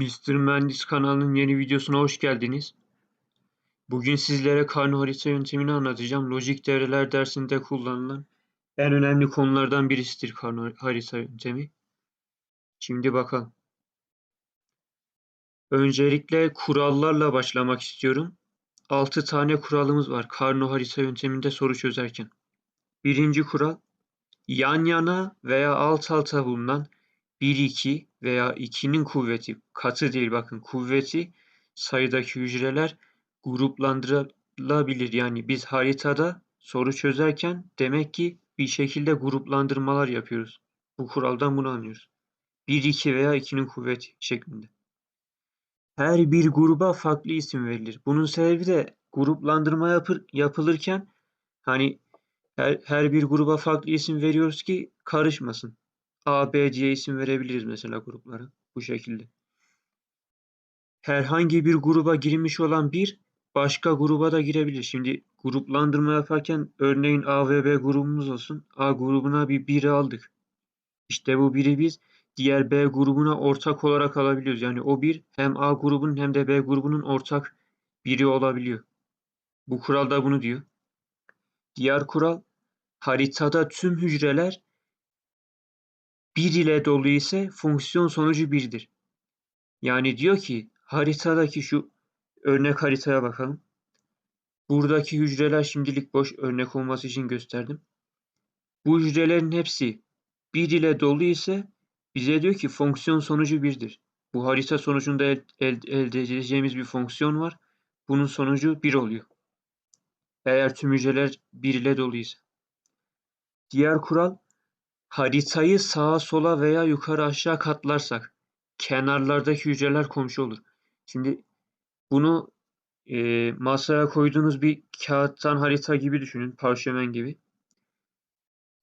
Mr. Mühendis kanalının yeni videosuna hoş geldiniz. Bugün sizlere karno harita yöntemini anlatacağım. Lojik devreler dersinde kullanılan en önemli konulardan birisidir karno harita yöntemi. Şimdi bakalım. Öncelikle kurallarla başlamak istiyorum. 6 tane kuralımız var karno harita yönteminde soru çözerken. Birinci kural, yan yana veya alt alta bulunan 1, 2 veya 2'nin kuvveti, katı değil bakın kuvveti sayıdaki hücreler gruplandırılabilir. Yani biz haritada soru çözerken demek ki bir şekilde gruplandırmalar yapıyoruz. Bu kuraldan bunu anlıyoruz. 1, 2 veya 2'nin kuvveti şeklinde. Her bir gruba farklı isim verilir. Bunun sebebi de gruplandırma yapır, yapılırken hani her, her bir gruba farklı isim veriyoruz ki karışmasın. A, B diye isim verebiliriz mesela gruplara. Bu şekilde. Herhangi bir gruba girmiş olan bir başka gruba da girebilir. Şimdi gruplandırma yaparken örneğin A ve B grubumuz olsun. A grubuna bir 1'i aldık. İşte bu biri biz diğer B grubuna ortak olarak alabiliyoruz. Yani o bir hem A grubunun hem de B grubunun ortak biri olabiliyor. Bu kural da bunu diyor. Diğer kural haritada tüm hücreler 1 ile dolu ise fonksiyon sonucu 1'dir. Yani diyor ki haritadaki şu örnek haritaya bakalım. Buradaki hücreler şimdilik boş örnek olması için gösterdim. Bu hücrelerin hepsi 1 ile dolu ise bize diyor ki fonksiyon sonucu 1'dir. Bu harita sonucunda el, el, elde edeceğimiz bir fonksiyon var. Bunun sonucu 1 oluyor. Eğer tüm hücreler 1 ile dolu ise. Diğer kural Haritayı sağa sola veya yukarı aşağı katlarsak kenarlardaki hücreler komşu olur. Şimdi bunu e, masaya koyduğunuz bir kağıttan harita gibi düşünün, parşömen gibi.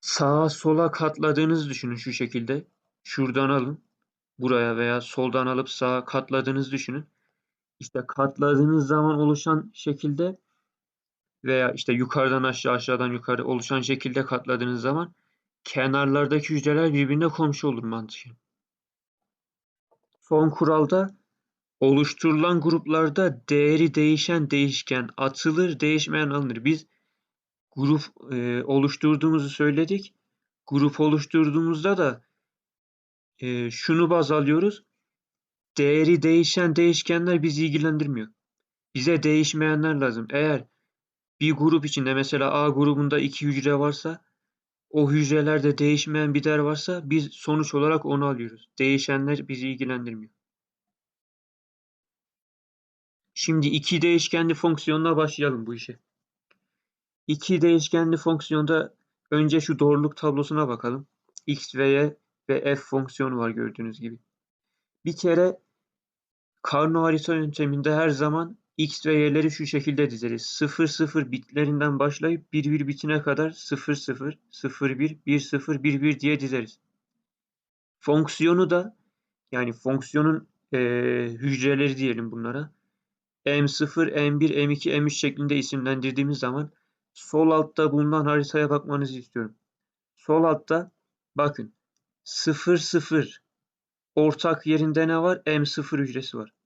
Sağa sola katladığınızı düşünün şu şekilde. Şuradan alın, buraya veya soldan alıp sağa katladığınızı düşünün. İşte katladığınız zaman oluşan şekilde veya işte yukarıdan aşağı aşağıdan yukarı oluşan şekilde katladığınız zaman kenarlardaki hücreler birbirine komşu olur mantıken. Son kuralda oluşturulan gruplarda değeri değişen değişken atılır, değişmeyen alınır. Biz grup e, oluşturduğumuzu söyledik. Grup oluşturduğumuzda da e, şunu baz alıyoruz. Değeri değişen değişkenler bizi ilgilendirmiyor. Bize değişmeyenler lazım. Eğer bir grup içinde mesela A grubunda iki hücre varsa o hücrelerde değişmeyen bir değer varsa biz sonuç olarak onu alıyoruz. Değişenler bizi ilgilendirmiyor. Şimdi iki değişkenli fonksiyonla başlayalım bu işe. İki değişkenli fonksiyonda önce şu doğruluk tablosuna bakalım. x ve y ve f fonksiyonu var gördüğünüz gibi. Bir kere Karno harita yönteminde her zaman X ve Y'leri şu şekilde dizeriz. 0 0 bitlerinden başlayıp 1 1 bitine kadar 0 0 0 1 1 0 1 1 diye dizeriz. Fonksiyonu da yani fonksiyonun e, hücreleri diyelim bunlara. M0, M1, M2, M3 şeklinde isimlendirdiğimiz zaman sol altta bulunan haritaya bakmanızı istiyorum. Sol altta bakın 0 0 ortak yerinde ne var? M0 hücresi var.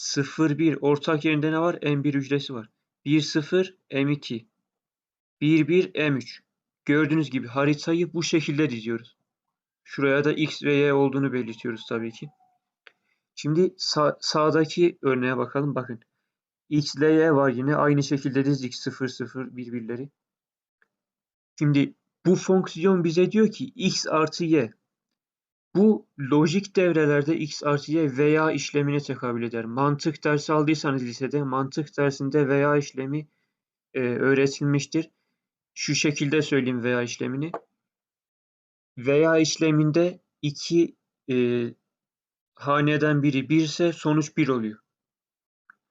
0-1 ortak yerinde ne var? M1 hücresi var. 1-0 M2. 1-1 M3. Gördüğünüz gibi haritayı bu şekilde diziyoruz. Şuraya da X ve Y olduğunu belirtiyoruz tabii ki. Şimdi sağ, sağdaki örneğe bakalım. Bakın. X ile Y var yine. Aynı şekilde dizdik 0 0 birbirleri. Şimdi bu fonksiyon bize diyor ki X artı Y bu lojik devrelerde x artı y veya işlemine tekabül eder. Mantık dersi aldıysanız lisede mantık dersinde veya işlemi e, öğretilmiştir. Şu şekilde söyleyeyim veya işlemini. Veya işleminde iki e, haneden biri 1 ise sonuç 1 oluyor.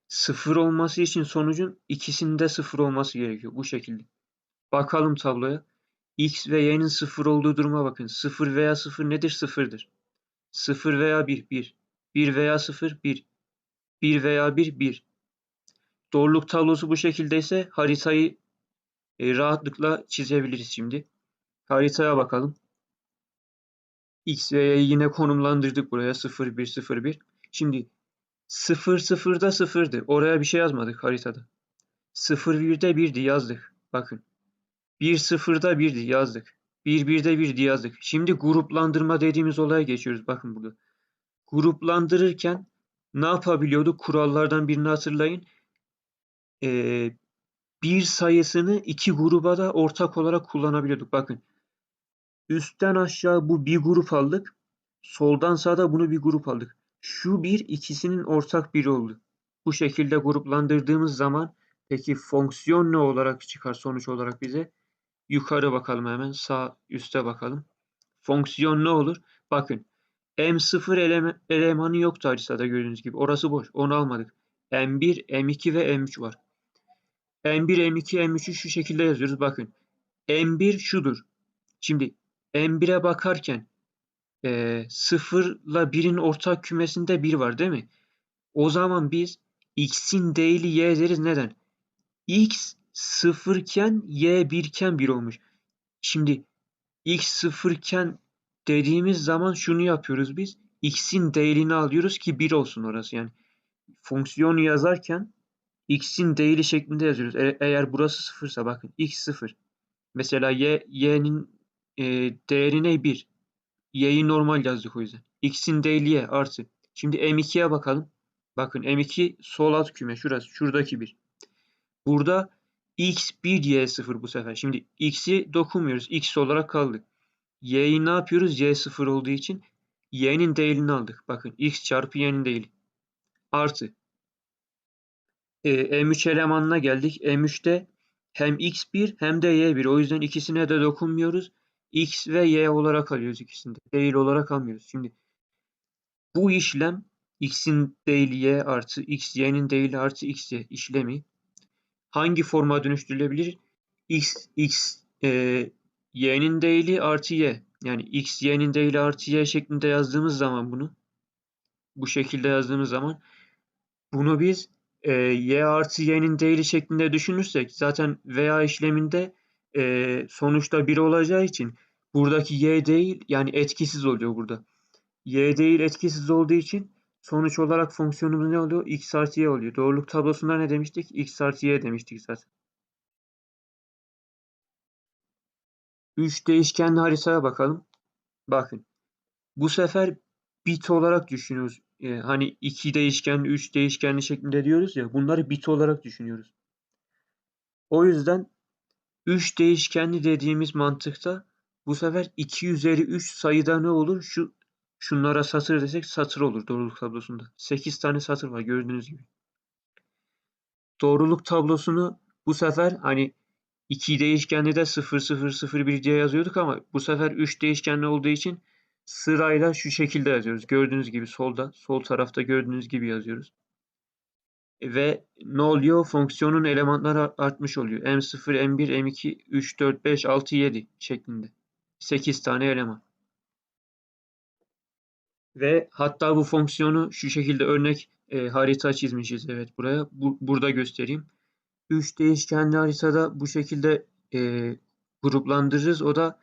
Sıfır olması için sonucun ikisinde sıfır olması gerekiyor. Bu şekilde. Bakalım tabloya x ve y'nin sıfır olduğu duruma bakın. Sıfır veya sıfır nedir? Sıfırdır. Sıfır veya bir, bir. Bir veya sıfır, bir. Bir veya bir, bir. Doğruluk tablosu bu şekilde ise haritayı e, rahatlıkla çizebiliriz şimdi. Haritaya bakalım. X ve Y'yi yine konumlandırdık buraya 0, 1, 0, 1. Şimdi 0 0'da 0'dı. Oraya bir şey yazmadık haritada. 0 1'de 1'di yazdık. Bakın. 1 0'da 1'di yazdık. 1 1'de 1'di yazdık. Şimdi gruplandırma dediğimiz olaya geçiyoruz. Bakın burada. Gruplandırırken ne yapabiliyorduk? Kurallardan birini hatırlayın. Ee, bir sayısını iki gruba da ortak olarak kullanabiliyorduk. Bakın. Üstten aşağı bu bir grup aldık. Soldan sağda bunu bir grup aldık. Şu bir ikisinin ortak biri oldu. Bu şekilde gruplandırdığımız zaman peki fonksiyon ne olarak çıkar sonuç olarak bize? Yukarı bakalım hemen sağ üste bakalım. Fonksiyon ne olur? Bakın M0 eleme, elemanı yoktu haritada gördüğünüz gibi. Orası boş. Onu almadık. M1, M2 ve M3 var. M1, M2, M3'ü şu şekilde yazıyoruz. Bakın. M1 şudur. Şimdi M1'e bakarken e, 0 ile 1'in ortak kümesinde 1 var değil mi? O zaman biz x'in değili y deriz. Neden? x 0 iken y 1 iken 1 olmuş. Şimdi x 0 iken dediğimiz zaman şunu yapıyoruz biz. x'in değerini alıyoruz ki 1 olsun orası. Yani fonksiyonu yazarken x'in değili şeklinde yazıyoruz. E eğer burası 0 ise bakın x 0. Mesela y'nin e, değeri ne 1. y'yi normal yazdık o yüzden. x'in değili y artı. Şimdi m2'ye bakalım. Bakın m2 sol alt küme şurası. Şuradaki 1. Burada x1 y0 bu sefer. Şimdi x'i dokunmuyoruz. x olarak kaldı. y'yi ne yapıyoruz? y0 olduğu için y'nin değerini aldık. Bakın x çarpı y'nin değili. Artı. E, M3 elemanına geldik. M3'te hem x1 hem de y1. O yüzden ikisine de dokunmuyoruz. x ve y olarak alıyoruz ikisinde. Değil olarak almıyoruz. Şimdi bu işlem x'in değili y artı x, y'nin değili artı x, y işlemi hangi forma dönüştürülebilir? x, x e, y'nin değili artı y. Yani x, y'nin değili artı y şeklinde yazdığımız zaman bunu bu şekilde yazdığımız zaman bunu biz e, y artı y'nin değili şeklinde düşünürsek zaten veya işleminde e, sonuçta 1 olacağı için buradaki y değil yani etkisiz oluyor burada. y değil etkisiz olduğu için sonuç olarak fonksiyonumuz ne oluyor? x artı y oluyor. Doğruluk tablosunda ne demiştik? x artı y demiştik zaten. 3 değişkenli haritaya bakalım. Bakın. Bu sefer bit olarak düşünüyoruz. Ee, hani 2 değişkenli, 3 değişkenli şeklinde diyoruz ya. Bunları bit olarak düşünüyoruz. O yüzden 3 değişkenli dediğimiz mantıkta bu sefer 2 üzeri 3 sayıda ne olur? Şu şunlara satır desek satır olur doğruluk tablosunda. 8 tane satır var gördüğünüz gibi. Doğruluk tablosunu bu sefer hani 2 değişkenli de 0 0 0 1 diye yazıyorduk ama bu sefer 3 değişkenli olduğu için sırayla şu şekilde yazıyoruz. Gördüğünüz gibi solda, sol tarafta gördüğünüz gibi yazıyoruz. Ve ne oluyor? Fonksiyonun elemanları artmış oluyor. M0, M1, M2, 3, 4, 5, 6, 7 şeklinde. 8 tane eleman. Ve hatta bu fonksiyonu şu şekilde örnek e, harita çizmişiz. Evet buraya. Bu, burada göstereyim. 3 değişkenli haritada bu şekilde e, gruplandırırız. O da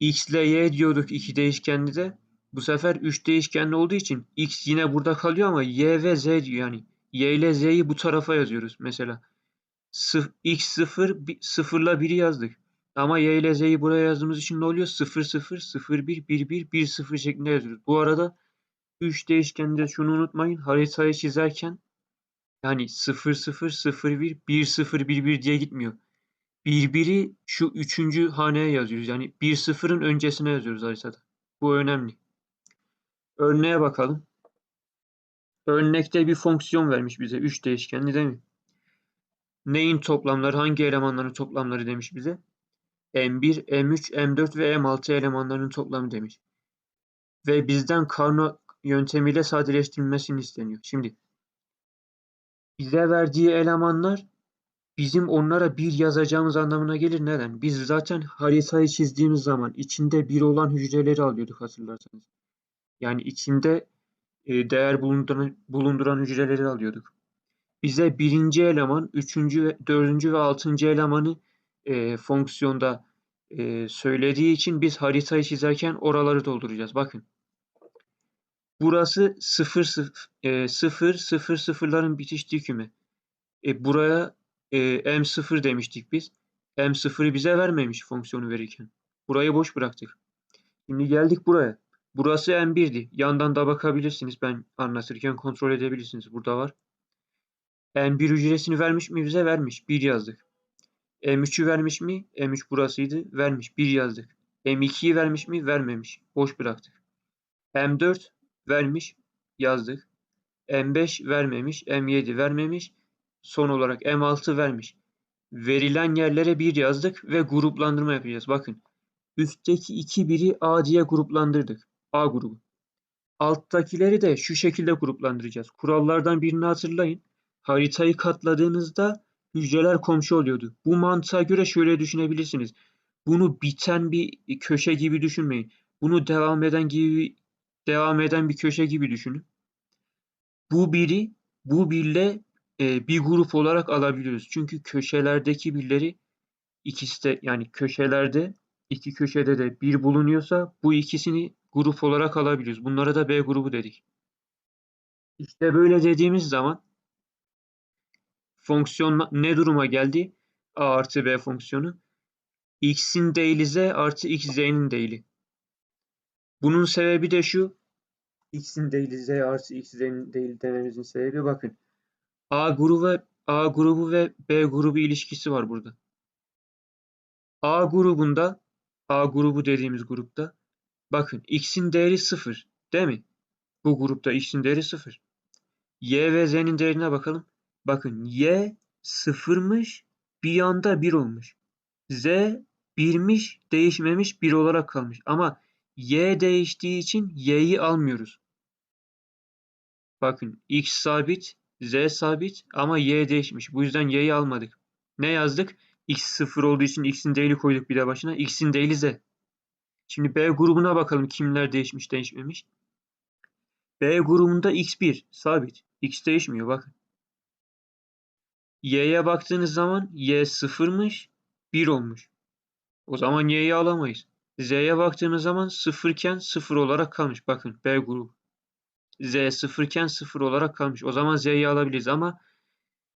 x ile y diyorduk iki değişkenli de. Bu sefer 3 değişkenli olduğu için x yine burada kalıyor ama y ve z diyor yani. y ile z'yi bu tarafa yazıyoruz mesela. x0 0 ile 1'i yazdık. Ama y ile z'yi buraya yazdığımız için ne oluyor? 0 0 0 1 1 1 1 0 şeklinde yazıyoruz. Bu arada 3 değişkende şunu unutmayın. Haritayı çizerken yani 0 0 0 1 1 0 1 1 diye gitmiyor. Birbiri şu üçüncü haneye yazıyoruz. Yani 1 sıfırın öncesine yazıyoruz haritada. Bu önemli. Örneğe bakalım. Örnekte bir fonksiyon vermiş bize. 3 değişkenli değil mi? Neyin toplamları, hangi elemanların toplamları demiş bize. M1, M3, M4 ve M6 elemanlarının toplamı demiş. Ve bizden Carnot yöntemiyle sadeleştirilmesini isteniyor. Şimdi bize verdiği elemanlar bizim onlara bir yazacağımız anlamına gelir. Neden? Biz zaten haritayı çizdiğimiz zaman içinde bir olan hücreleri alıyorduk hatırlarsanız. Yani içinde e, değer bulunduran, bulunduran hücreleri alıyorduk. Bize birinci eleman, üçüncü, dördüncü ve altıncı elemanı e, fonksiyonda e, söylediği için biz haritayı çizerken oraları dolduracağız. Bakın. Burası 0 0 e, 0 0 sıfırların bitiştiği küme. E, buraya e, M0 demiştik biz. M0'ı bize vermemiş fonksiyonu verirken. Burayı boş bıraktık. Şimdi geldik buraya. Burası M1'di. Yandan da bakabilirsiniz. Ben anlatırken kontrol edebilirsiniz. Burada var. M1 hücresini vermiş mi bize? Vermiş. 1 yazdık. M3'ü vermiş mi? M3 burasıydı. Vermiş. 1 yazdık. M2'yi vermiş mi? Vermemiş. Boş bıraktık. M4 vermiş. Yazdık. M5 vermemiş. M7 vermemiş. Son olarak M6 vermiş. Verilen yerlere 1 yazdık ve gruplandırma yapacağız. Bakın. Üstteki iki biri A diye gruplandırdık. A grubu. Alttakileri de şu şekilde gruplandıracağız. Kurallardan birini hatırlayın. Haritayı katladığınızda hücreler komşu oluyordu. Bu mantığa göre şöyle düşünebilirsiniz. Bunu biten bir köşe gibi düşünmeyin. Bunu devam eden gibi devam eden bir köşe gibi düşünün. Bu biri bu birle e, bir grup olarak alabiliyoruz. Çünkü köşelerdeki birleri ikisi de yani köşelerde iki köşede de bir bulunuyorsa bu ikisini grup olarak alabiliyoruz. Bunlara da B grubu dedik. İşte böyle dediğimiz zaman fonksiyon ne duruma geldi? A artı B fonksiyonu. X'in değili Z artı X Z'nin değili. Bunun sebebi de şu. X'in değili Z artı X Z'nin değili dememizin sebebi bakın. A grubu ve A grubu ve B grubu ilişkisi var burada. A grubunda A grubu dediğimiz grupta bakın x'in değeri 0 değil mi? Bu grupta x'in değeri 0. Y ve z'nin değerine bakalım. Bakın y 0'mış bir anda 1 olmuş. Z 1'miş değişmemiş 1 olarak kalmış. Ama y değiştiği için y'yi almıyoruz. Bakın x sabit, z sabit ama y değişmiş. Bu yüzden y'yi almadık. Ne yazdık? x 0 olduğu için x'in değili koyduk bir de başına. x'in değili z. Şimdi B grubuna bakalım kimler değişmiş değişmemiş. B grubunda x1 sabit. x değişmiyor bakın. Y'ye baktığınız zaman y 0'mış 1 olmuş. O zaman y'yi alamayız. Z'ye baktığımız zaman 0 iken 0 olarak kalmış. Bakın B grubu. Z 0 iken 0 olarak kalmış. O zaman Z'yi alabiliriz ama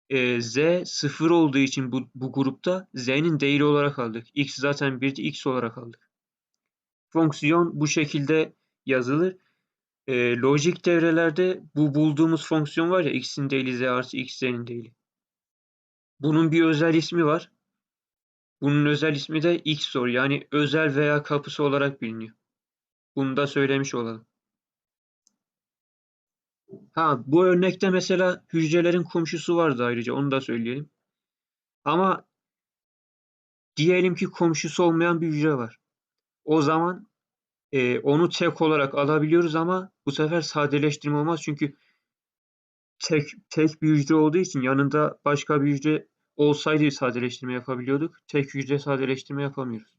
e, Z 0 olduğu için bu, bu grupta Z'nin değeri olarak aldık. X zaten 1'di X olarak aldık. Fonksiyon bu şekilde yazılır. E, lojik devrelerde bu bulduğumuz fonksiyon var ya x'in değili z artı x z'nin değili. Bunun bir özel ismi var. Bunun özel ismi de XOR yani özel veya kapısı olarak biliniyor. Bunu da söylemiş olalım. Ha bu örnekte mesela hücrelerin komşusu vardı ayrıca onu da söyleyelim. Ama diyelim ki komşusu olmayan bir hücre var. O zaman e, onu tek olarak alabiliyoruz ama bu sefer sadeleştirme olmaz çünkü tek tek bir hücre olduğu için yanında başka bir hücre olsaydı sadeleştirme yapabiliyorduk. Tek hücre sadeleştirme yapamıyoruz.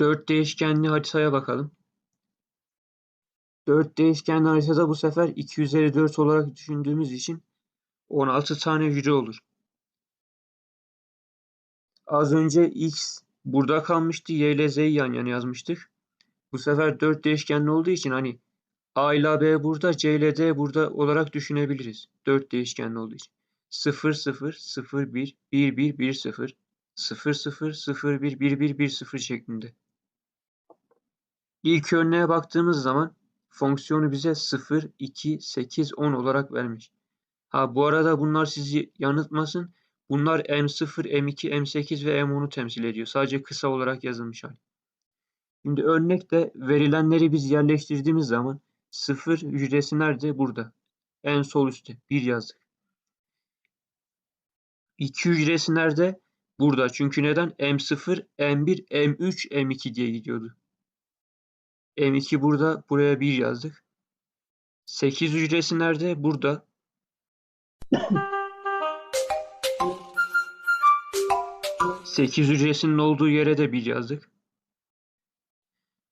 Dört değişkenli haritaya bakalım. 4 değişkenli haritada bu sefer 2 üzeri 4 olarak düşündüğümüz için 16 tane hücre olur. Az önce x burada kalmıştı. Y ile z'yi yan yana yazmıştık. Bu sefer 4 değişkenli olduğu için hani a ile b burada, c ile d burada olarak düşünebiliriz. 4 değişkenli olduğu için. 0 0 0 1 1 1 1 0 0 0 0 1 1 1 1 0 şeklinde. İlk örneğe baktığımız zaman fonksiyonu bize 0, 2, 8, 10 olarak vermiş. Ha bu arada bunlar sizi yanıltmasın. Bunlar M0, M2, M8 ve M10'u temsil ediyor. Sadece kısa olarak yazılmış hali. Şimdi örnekte verilenleri biz yerleştirdiğimiz zaman 0 hücresi nerede? Burada. En sol üstte. 1 yazdık. 2 hücresi nerede? Burada. Çünkü neden? M0, M1, M3, M2 diye gidiyordu. M2 burada. Buraya 1 yazdık. 8 hücresi nerede? Burada. Sekiz hücresinin olduğu yere de bir yazdık.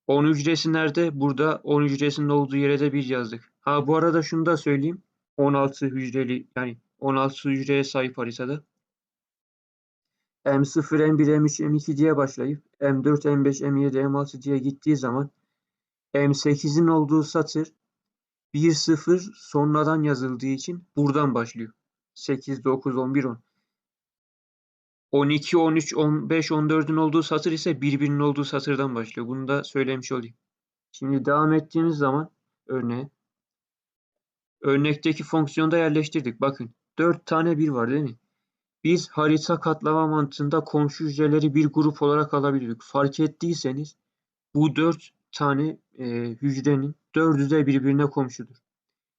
10 hücresi nerede? Burada 10 hücresinin olduğu yere de bir yazdık. Ha bu arada şunu da söyleyeyim. 16 hücreli yani 16 hücreye sahip haritada. M0, M1, M3, M2 diye başlayıp M4, M5, M7, M6 diye gittiği zaman M8'in olduğu satır 1-0 sonradan yazıldığı için buradan başlıyor. 8, 9, 11, 10. 12, 13, 15, 14'ün olduğu satır ise birbirinin olduğu satırdan başlıyor. Bunu da söylemiş olayım. Şimdi devam ettiğimiz zaman örneğe örnekteki fonksiyonda yerleştirdik. Bakın 4 tane bir var değil mi? Biz harita katlama mantığında komşu hücreleri bir grup olarak alabiliyorduk. Fark ettiyseniz bu 4 tane e, hücrenin dördü de birbirine komşudur.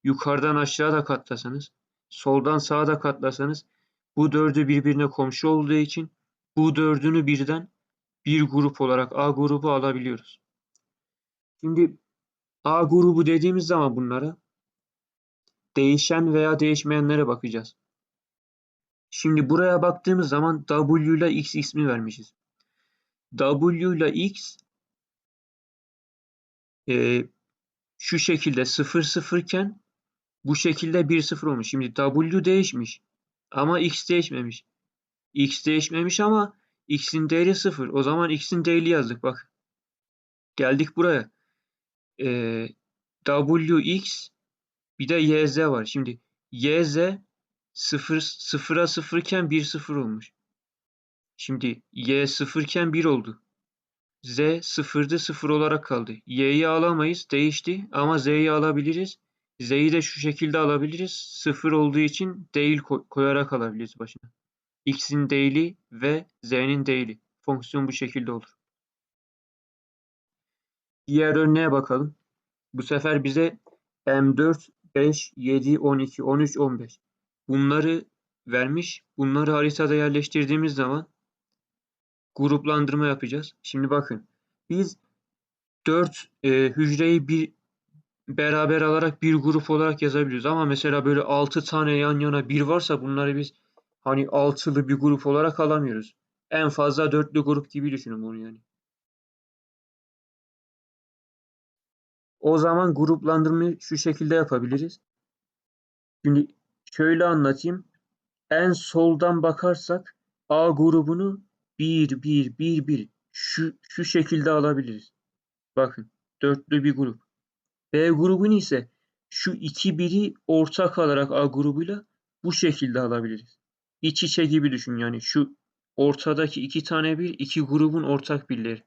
Yukarıdan aşağı da katlasanız, soldan sağa da katlasanız bu dördü birbirine komşu olduğu için bu dördünü birden bir grup olarak A grubu alabiliyoruz. Şimdi A grubu dediğimiz zaman bunlara değişen veya değişmeyenlere bakacağız. Şimdi buraya baktığımız zaman W ile X ismi vermişiz. W ile X e, şu şekilde 0 0 iken bu şekilde 1 0 olmuş. Şimdi W değişmiş ama X değişmemiş. X değişmemiş ama X'in değeri 0. O zaman X'in değeri yazdık bak. Geldik buraya. E, WX bir de YZ var. Şimdi YZ 0 0'a 0 iken 1 0 olmuş. Şimdi Y 0 iken 1 oldu. Z 0'dı 0 olarak kaldı. Y'yi alamayız değişti ama Z'yi alabiliriz. Z'yi de şu şekilde alabiliriz. 0 olduğu için değil koyarak alabiliriz başına. X'in değili ve Z'nin değili. Fonksiyon bu şekilde olur. Diğer örneğe bakalım. Bu sefer bize M4, 5, 7, 12, 13, 15. Bunları vermiş. Bunları haritada yerleştirdiğimiz zaman gruplandırma yapacağız. Şimdi bakın. Biz 4 e, hücreyi bir beraber alarak bir grup olarak yazabiliyoruz. Ama mesela böyle 6 tane yan yana bir varsa bunları biz hani altılı bir grup olarak alamıyoruz. En fazla dörtlü grup gibi düşünün bunu yani. O zaman gruplandırmayı şu şekilde yapabiliriz. Şimdi şöyle anlatayım. En soldan bakarsak A grubunu 1, 1, 1, 1 şu, şu şekilde alabiliriz. Bakın dörtlü bir grup. B grubunu ise şu iki biri ortak alarak A grubuyla bu şekilde alabiliriz. İç içe gibi düşün yani şu ortadaki iki tane bir iki grubun ortak birleri.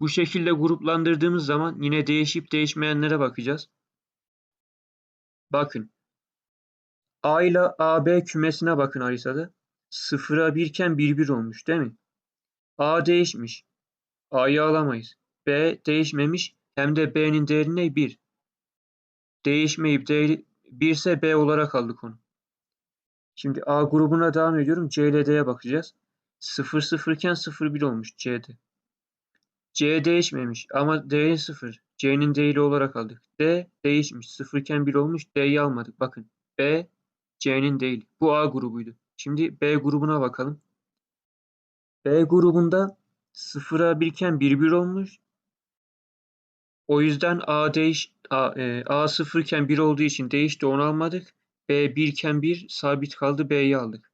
Bu şekilde gruplandırdığımız zaman yine değişip değişmeyenlere bakacağız. Bakın. A ile AB kümesine bakın haritada. 0'a 1 iken 1 1 olmuş değil mi? A değişmiş. A'yı alamayız. B değişmemiş. Hem de B'nin değeri ne? 1. Değişmeyip değeri 1 ise B olarak aldık onu. Şimdi A grubuna devam ediyorum. C ile D'ye bakacağız. 0 0 iken 0 1 olmuş C'de. C değişmemiş ama D 0. C'nin değili olarak aldık. D değişmiş. 0 iken 1 olmuş. D'yi almadık. Bakın. B C'nin değil. Bu A grubuydu. Şimdi B grubuna bakalım. B grubunda 0'a 1 iken 1 1 olmuş. O yüzden A değiş A, e, A 0 iken 1 olduğu için değişti onu almadık. B 1 iken 1 sabit kaldı B'yi aldık.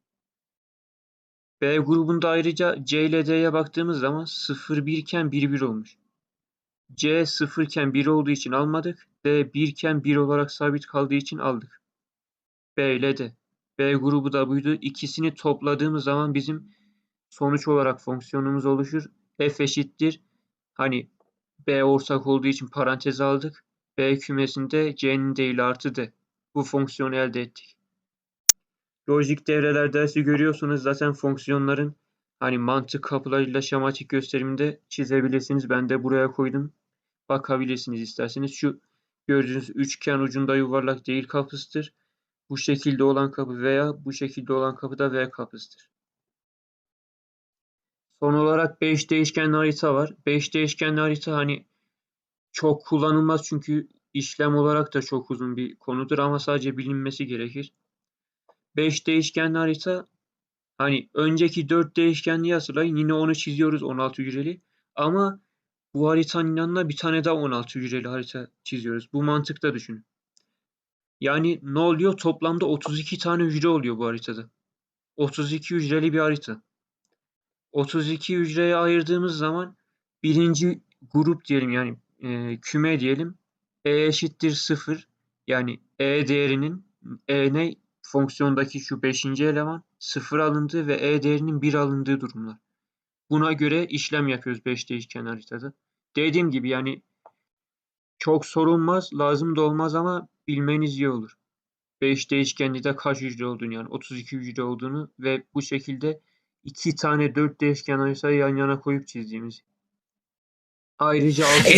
B grubunda ayrıca C ile D'ye baktığımız zaman 0 1 iken 1 1 olmuş. C 0 iken 1 olduğu için almadık. D 1 iken 1 olarak sabit kaldığı için aldık. B ile D. B grubu da buydu. İkisini topladığımız zaman bizim sonuç olarak fonksiyonumuz oluşur. F eşittir. Hani B ortak olduğu için parantez aldık. B kümesinde C'nin değil artı D. Bu fonksiyonu elde ettik. Lojik devreler dersi görüyorsunuz. Zaten fonksiyonların hani mantık kapılarıyla şematik gösteriminde çizebilirsiniz. Ben de buraya koydum. Bakabilirsiniz isterseniz. Şu gördüğünüz üçgen ucunda yuvarlak değil kapısıdır. Bu şekilde olan kapı veya bu şekilde olan kapı da V kapısıdır. Son olarak 5 değişkenli harita var. 5 değişkenli harita hani çok kullanılmaz çünkü işlem olarak da çok uzun bir konudur ama sadece bilinmesi gerekir. 5 değişkenli harita hani önceki 4 değişkenliği hatırlayın yine onu çiziyoruz 16 hücreli ama bu haritanın yanına bir tane daha 16 hücreli harita çiziyoruz. Bu mantıkta düşünün. Yani ne oluyor? Toplamda 32 tane hücre oluyor bu haritada. 32 hücreli bir harita. 32 hücreye ayırdığımız zaman birinci grup diyelim yani e, küme diyelim. E eşittir 0. Yani E değerinin E ne? Fonksiyondaki şu 5. eleman 0 alındığı ve E değerinin 1 alındığı durumlar. Buna göre işlem yapıyoruz 5 değişken haritada. Dediğim gibi yani çok sorulmaz, lazım da olmaz ama bilmeniz iyi olur. 5 değişkenli de kaç hücre olduğunu yani 32 hücre olduğunu ve bu şekilde iki tane 4 değişken haritayı yan yana koyup çizdiğimiz. Ayrıca altı